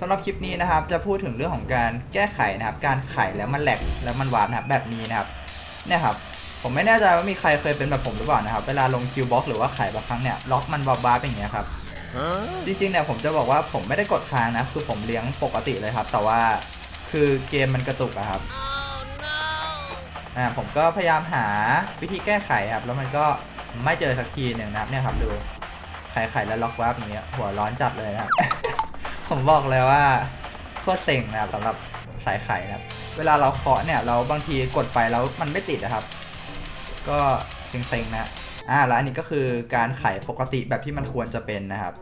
สำหรับคลิปนี้นะครับ จะพูดถึงเรื่องของการแก้ไขนะครับ การไขแล้วมันแหลกแล้วมันวาร์ปนะครับแบบนี้นะครับเนี่ยครับผมไม่แน่ใจว่ามีใครเคยเป็นแบบผมหรือเปล่านะครับ เวลาลงคิวบ็อกหรือว่าไขบางครั้งเนี่ยล็อกมันวาร์ปวาร์ปอย่างเงี้ยครับจริงๆเนี่ยผมจะบอกว่าผมไม่ได้กดค้างนะ คือผมเลี้ยงปกติเลยครับ แต่ว่าคือเกมมันกระตุกอะครับอ่าผมก็พยายามหาวิธีแก้ไขครับ แล้วมันก็ไม่เจอสักทีหนึ่งนะครับเนี่ยครับดูไขไขแล้วล็อกวาร์ปอย่างเงี้ยหัวร้อนจัดเลยนะครับ ผมบอกเลยว่าโคตรเซ็งนะครับสำหรับสายไข่นะครับ เวลาเราเคาะเนี่ยเราบางทีกดไปแล้วมันไม่ติดนะครับ ก็เซ็งๆนะอ่าแล้วอันนี้ก็คือการไขปกติแบบที่มันควรจะเป็นนะครับ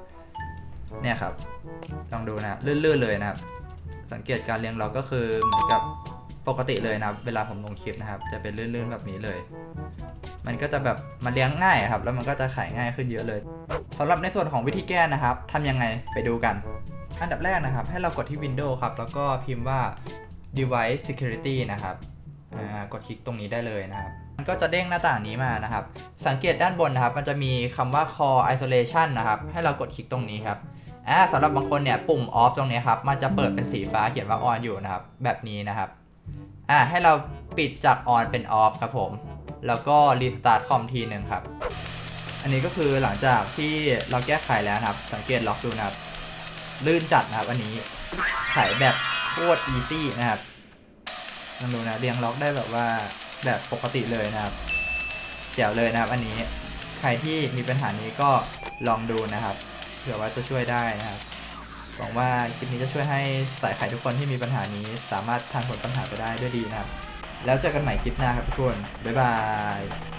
เนี่ยครับ ลองดูนะลื่นๆเลยนะครับ สังเกตการเรียงล็อกก็คือเหมือนกับปกติเลยนะครับ เวลาผมลงคลิปนะครับ จะเป็นลื่นๆแบบนี้เลย มันก็จะแบบมันเลี้ยงง่ายครับ แล้วมันก็จะไขง่ายขึ้นเยอะเลยสำหรับในส่วนของวิธีแก้นะครับทำยังไงไปดูกัน อันดับแรกนะครับ ให้เรากดที่ Windows ครับ แล้วก็พิมพ์ว่า device security นะครับกดคลิกตรงนี้ได้เลยนะครับ มันก็จะเด้งหน้าต่างนี้มานะครับ สังเกตด้านบนนะครับ มันจะมีคำว่า core isolation นะครับ ให้เรากดคลิกตรงนี้ครับอ่าสำหรับบางคนเนี่ยปุ่ม off ตรงนี้ครับ มันจะเปิดเป็นสีฟ้าเขียนว่า on อยู่นะครับ แบบนี้นะครับอ่าให้เราปิดจาก on เป็น off ครับผม แล้วก็ restart คอมทีหนึ่งครับ อันนี้ก็คือหลังจากที่เราแก้ไขแล้วนะครับ สังเกตล็อกดูนะครับ ลื่นจัดนะครับอันนี้ไขแบบโคตร easy นะครับลองดูนะเรียงล็อกได้แบบว่าแบบปกติเลยนะครับแจ๋วเลยนะครับ อันนี้ใครที่มีปัญหานี้ก็ลองดูนะครับเผื่อว่าจะช่วยได้นะครับหวังว่าคลิปนี้จะช่วยให้สายไข่ทุกคนที่มีปัญหานี้ สามารถทานผลปัญหาไปได้ด้วยดีนะครับ แล้วเจอกันใหม่คลิปหน้าครับทุกคน บ๊ายบาย